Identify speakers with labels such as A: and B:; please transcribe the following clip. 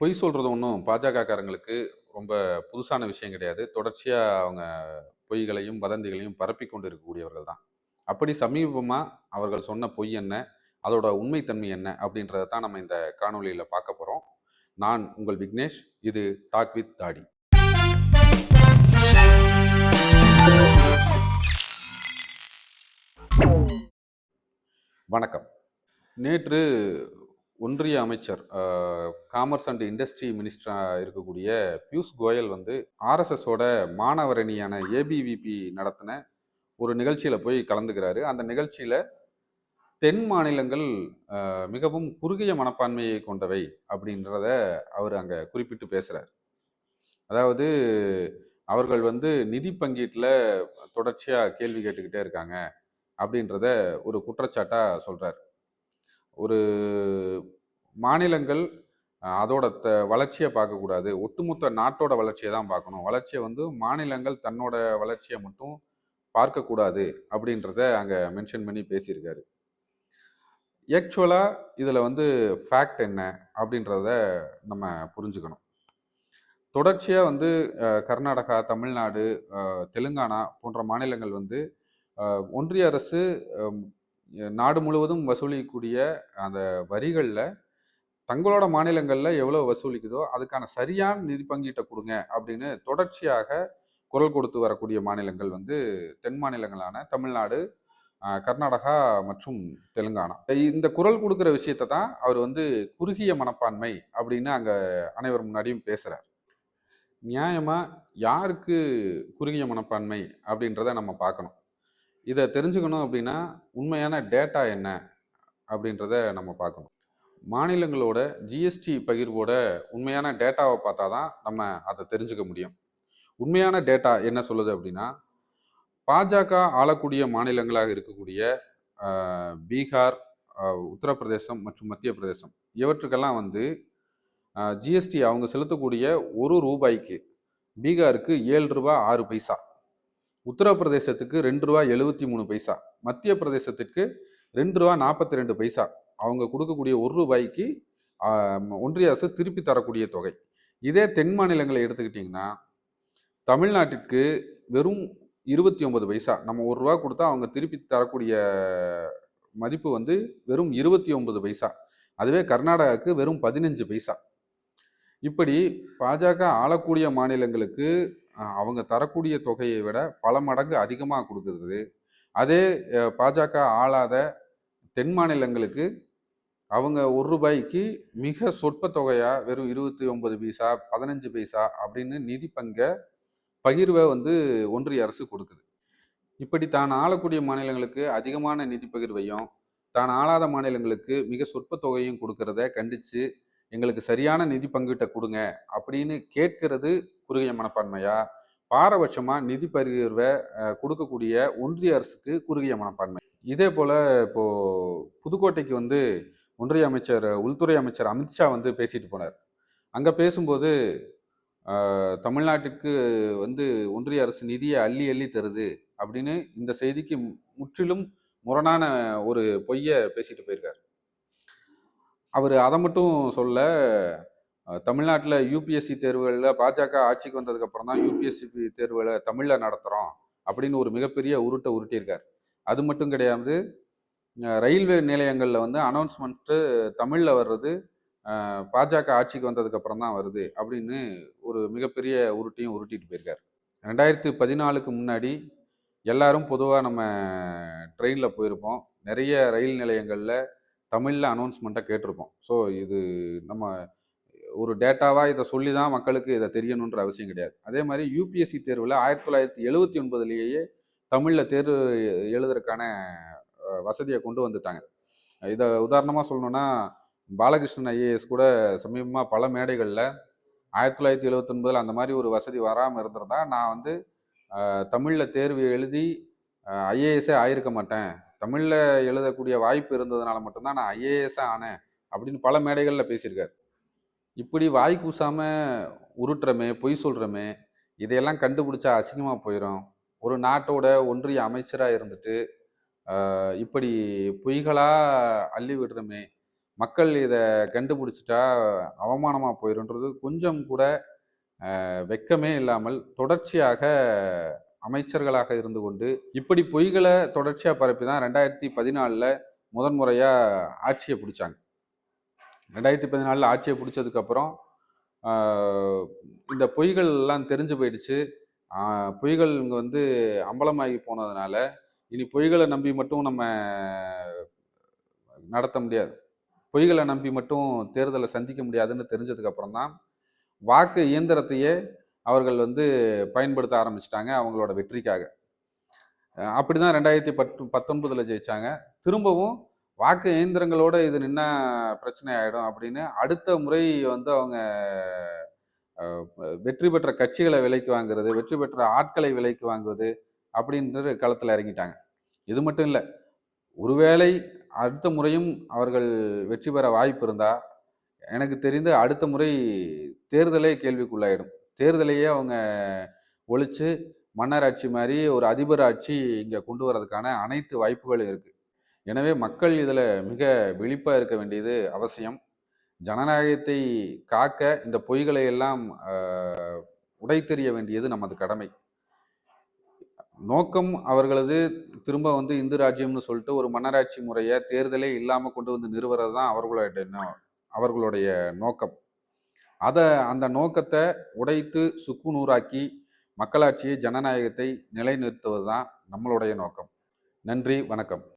A: பொய் சொல்கிறது ஒன்றும் பாஜகக்காரங்களுக்கு ரொம்ப புதுசான விஷயம் கிடையாது. தொடர்ச்சியாக அவங்க பொய்களையும் வதந்திகளையும் பரப்பி கொண்டு இருக்கக்கூடியவர்கள் தான். அப்படி சமீபமாக அவர்கள் சொன்ன பொய் என்ன அதோட உண்மைத்தன்மை என்ன அப்படின்றத தான் நம்ம இந்த காணொளியில் பார்க்க போகிறோம் நான் உங்கள் விக்னேஷ் இது டாக் வித் தாடி வணக்கம். நேற்று ஒன்றிய அமைச்சர் காமர்ஸ் அண்ட் இண்டஸ்ட்ரி மினிஸ்டராக இருக்கக்கூடிய பியூஷ் கோயல் வந்து ஆர்எஸ்எஸோட மாணவரணியான ஏபிவிபி நடத்தின ஒரு நிகழ்ச்சியில் போய் கலந்துக்கிறாரு. அந்த நிகழ்ச்சியில் தென் மாநிலங்கள் மிகவும் குறுகிய மனப்பான்மையை கொண்டவை அப்படின்றத அவர் அங்கே குறிப்பிட்டு பேசுகிறார் அதாவது அவர்கள் வந்து நிதி பங்கீட்டில் தொடர்ச்சியாக கேள்வி கேட்டுக்கிட்டே இருக்காங்க அப்படின்றத ஒரு குற்றச்சாட்டாக சொல்கிறார் ஒரு மாநிலங்கள் அதோட த வளர்ச்சியை பார்க்கக்கூடாது. ஒட்டுமொத்த நாட்டோட வளர்ச்சியை தான் பார்க்கணும். வளர்ச்சியை வந்து மாநிலங்கள் தன்னோட வளர்ச்சியை மட்டும் பார்க்கக்கூடாது அப்படின்றத அங்கே மென்ஷன் பண்ணி பேசியிருக்காரு. ஆக்சுவலாக இதில் வந்து ஃபேக்ட் என்ன அப்படின்றத நம்ம புரிஞ்சுக்கணும். தொடர்ச்சியாக வந்து கர்நாடகா தமிழ்நாடு தெலுங்கானா போன்ற மாநிலங்கள் வந்து ஒன்றிய அரசு நாடு முழுவதும் வசூலிக்கக்கூடிய அந்த வரிகளில் தங்களோட மாநிலங்களில் எவ்வளோ வசூலிக்குதோ அதுக்கான சரியான நிதி பங்கீட்டை கொடுங்க அப்படின்னு தொடர்ச்சியாக குரல் கொடுத்து வரக்கூடிய மாநிலங்கள் வந்து தென் மாநிலங்களான தமிழ்நாடு கர்நாடகா மற்றும் தெலுங்கானா. இந்த குரல் கொடுக்குற விஷயத்தை தான் அவர் வந்து குறுகிய மனப்பான்மை அப்படின்னு அங்கே அனைவர் முன்னாடியும் பேசுகிறார் நியாயமாக யாருக்கு குறுகிய மனப்பான்மை அப்படின்றத நம்ம பார்க்கணும். இதை தெரிஞ்சுக்கணும் அப்படின்னா உண்மையான டேட்டா என்ன அப்படின்றத நம்ம பார்க்கணும். மாநிலங்களோட ஜிஎஸ்டி பகிர்வோட உண்மையான டேட்டாவை பார்த்தா தான் நம்ம அதை தெரிஞ்சுக்க முடியும். உண்மையான டேட்டா என்ன சொல்லுது அப்படின்னா பாஜக ஆளக்கூடிய மாநிலங்களாக இருக்கக்கூடிய பீகார் உத்தரப்பிரதேசம் மற்றும் மத்திய பிரதேசம். இவற்றுக்கெல்லாம் வந்து ஜிஎஸ்டி அவங்க செலுத்தக்கூடிய ஒரு ரூபாய்க்கு பீகாருக்கு ஏழு ரூபாய் ஆறு பைசா. உத்தரப்பிரதேசத்துக்கு ரெண்டு ரூபா எழுபத்தி மூணு பைசா மத்திய பிரதேசத்திற்கு ரெண்டு ரூபா நாற்பத்தி ரெண்டு பைசா. அவங்க கொடுக்கக்கூடிய ஒரு ரூபாய்க்கு ஒன்றிய அரசு திருப்பி தரக்கூடிய தொகை. இதே தென் மாநிலங்களை எடுத்துக்கிட்டிங்கன்னா தமிழ்நாட்டிற்கு வெறும் இருபத்தி ஒன்பது பைசா. நம்ம ஒரு ரூபா கொடுத்தா அவங்க திருப்பி தரக்கூடிய மதிப்பு வந்து வெறும் இருபத்தி ஒன்பது பைசா. அதுவே கர்நாடகாவுக்கு வெறும் பதினஞ்சு பைசா. இப்படி பாஜக ஆளக்கூடிய மாநிலங்களுக்கு அவங்க தரக்கூடிய தொகையை விட பல மடங்கு அதிகமாக கொடுக்குறது. அதே பாஜக ஆளாத தென் மாநிலங்களுக்கு அவங்க ஒரு ரூபாய்க்கு மிக சொற்ப தொகையாக வெறும் இருபத்தி ஒன்பது பைசா பதினஞ்சு பைசா அப்படின்னு நிதி பங்கை பகிர்வை வந்து ஒன்றிய அரசு கொடுக்குது. இப்படி தான் ஆளக்கூடிய மாநிலங்களுக்கு அதிகமான நிதி பகிர்வையும் தான் ஆளாத மாநிலங்களுக்கு மிக சொற்ப தொகையும் கொடுக்கறத கண்டித்து எங்களுக்கு சரியான நிதி பங்கீட்டை கொடுங்க அப்படின்னு கேட்கிறது குறுகிய மனப்பான்மையா? பாரபட்சமாக நிதி பகிர்வை கொடுக்கக்கூடிய ஒன்றிய அரசுக்கு குறுகிய மனப்பான்மை. இதே போல் இப்போது புதுக்கோட்டைக்கு வந்து ஒன்றிய அமைச்சர் உள்துறை அமைச்சர் அமித்ஷா வந்து பேசிட்டு போனார். அங்கே பேசும்போது தமிழ்நாட்டுக்கு வந்து ஒன்றிய அரசு நிதியை அள்ளி அள்ளி தருது அப்படின்னு இந்த செய்திக்கு முற்றிலும் முரணான ஒரு பொய்யை பேசிட்டு போயிருக்கார். அவர் அதை மட்டும் சொல்ல தமிழ்நாட்டில் யூபிஎஸ்சி தேர்வுகளில் பாஜக ஆட்சிக்கு வந்ததுக்கப்புறம் தான் யூபிஎஸ்சி தேர்வுகளை தமிழில் நடத்துகிறோம் அப்படின்னு ஒரு மிகப்பெரிய உருட்டை உருட்டியிருக்கார். அது மட்டும் கிடையாது ரயில்வே நிலையங்களில் வந்து அனௌன்ஸ்மெண்ட்டு தமிழில் வர்றது பாஜக ஆட்சிக்கு வந்ததுக்கப்புறம் தான் வருது அப்படின்னு ஒரு மிகப்பெரிய உருட்டையும் உருட்டிட்டு போயிருக்கார். ரெண்டாயிரத்தி பதினாலுக்கு முன்னாடி எல்லாரும் பொதுவாக நம்ம ட்ரெயினில் போயிருப்போம். நிறைய ரயில் நிலையங்களில் தமிழில் அனௌன்ஸ்மெண்ட்டை கேட்டிருப்போம் ஸோ இது நம்ம ஒரு டேட்டாவாக இதை சொல்லி தான் மக்களுக்கு இதை தெரியணுன்ற அவசியம் கிடையாது. அதே மாதிரி யூபிஎஸ்சி தேர்வில் ஆயிரத்தி தொள்ளாயிரத்தி எழுபத்தி ஒன்பதுலேயே தமிழில் தேர்வு எழுதுறதுக்கான வசதியை கொண்டு வந்துட்டாங்க. இதை உதாரணமாக சொல்லணுன்னா பாலகிருஷ்ணன் ஐஏஎஸ் கூட சமீபமாக பல மேடைகளில் ஆயிரத்தி தொள்ளாயிரத்தி எழுபத்தொன்பதில் அந்த மாதிரி ஒரு வசதி வராமல் இருந்திருந்தா நான் வந்து தமிழில் தேர்வு எழுதி ஐஏஎஸ்ஸே ஆயிருக்க மாட்டேன். தமிழில் எழுதக்கூடிய வாய்ப்பு இருந்ததுனால மட்டும்தான் நான் ஐஏஎஸ்ஸே ஆனேன் அப்படின்னு பல மேடைகளில் பேசியிருக்காரு. இப்படி வாய் கூசாமல் உருட்டுறமே பொய் சொல்கிறோமே இதையெல்லாம் கண்டுபிடிச்சா அசிங்கமாக போயிடும் ஒரு நாட்டோட ஒன்றிய அமைச்சராக இருந்துட்டு இப்படி பொய்களாக அள்ளி விடுறோமே மக்கள் இதை கண்டுபிடிச்சிட்டா அவமானமாக போயிருன்றது கொஞ்சம் கூட வெக்கமே வெட்கமே இல்லாமல் தொடர்ச்சியாக அமைச்சர்களாக இருந்து கொண்டு இப்படி பொய்களை தொடர்ச்சியாக பரப்பி தான் ரெண்டாயிரத்தி பதினாலில் முதன்முறையாக ஆட்சியை பிடிச்சாங்க. ரெண்டாயிரத்தி பதினாலில் ஆட்சியை பிடிச்சதுக்கப்புறம் இந்த பொய்கள் எல்லாம் தெரிஞ்சு போயிடுச்சு. பொய்கள் இங்கே வந்து அம்பலமாகி போனதுனால இனி பொய்களை நம்பி மட்டும் நம்ம நடத்த முடியாது. பொய்களை நம்பி மட்டும் தேர்தலை சந்திக்க முடியாதுன்னு தெரிஞ்சதுக்கப்புறம் தான் வாக்கு இயந்திரத்தையே அவர்கள் வந்து பயன்படுத்த ஆரம்பிச்சிட்டாங்க அவங்களோட வெற்றிக்காக. அப்படி தான் ரெண்டாயிரத்தி பத்து பத்தொன்பதில் ஜெயித்தாங்க திரும்பவும் வாக்கு இயந்திரங்களோட இது நின்னா பிரச்சனை ஆகிடும் அப்படின்னு அடுத்த முறை வந்து அவங்க வெற்றி பெற்ற கட்சிகளை விலைக்கு வாங்குறது வெற்றி பெற்ற ஆட்களை விலைக்கு வாங்குவது அப்படின்ற களத்தில் இறங்கிட்டாங்க. இது மட்டும் இல்லை ஒருவேளை அடுத்த முறையும் அவர்கள் வெற்றி பெற வாய்ப்பு இருந்தா எனக்கு தெரிந்து அடுத்த முறை தேர்தலே கேள்விக்குள்ளாயிடும். தேர்தலையே அவங்க ஒழிச்சு மன்னராட்சி மாதிரி ஒரு அதிபர் ஆட்சி இங்கே கொண்டு வரதுக்கான அனைத்து வாய்ப்புகளும் இருக்குது எனவே மக்கள் இதில் மிக விழிப்பாக இருக்க வேண்டியது அவசியம். ஜனநாயகத்தை காக்க இந்த பொய்களை எல்லாம் உடைத்தெறிய வேண்டியது நமது கடமை. நோக்கம் அவர்களது திரும்ப வந்து இந்து ராஜ்யம்னு சொல்லிட்டு ஒரு மன்னராட்சி முறையை தேர்தலே இல்லாமல் கொண்டு வந்து நிறுவுறது தான் அவர்களுடைய நோ- அவர்களுடைய நோக்கம். அதை அந்த நோக்கத்தை உடைத்து சுக்குநூறாக்கி மக்களாட்சியை ஜனநாயகத்தை நிலைநிறுத்துவது தான் நம்மளுடைய நோக்கம். நன்றி வணக்கம்.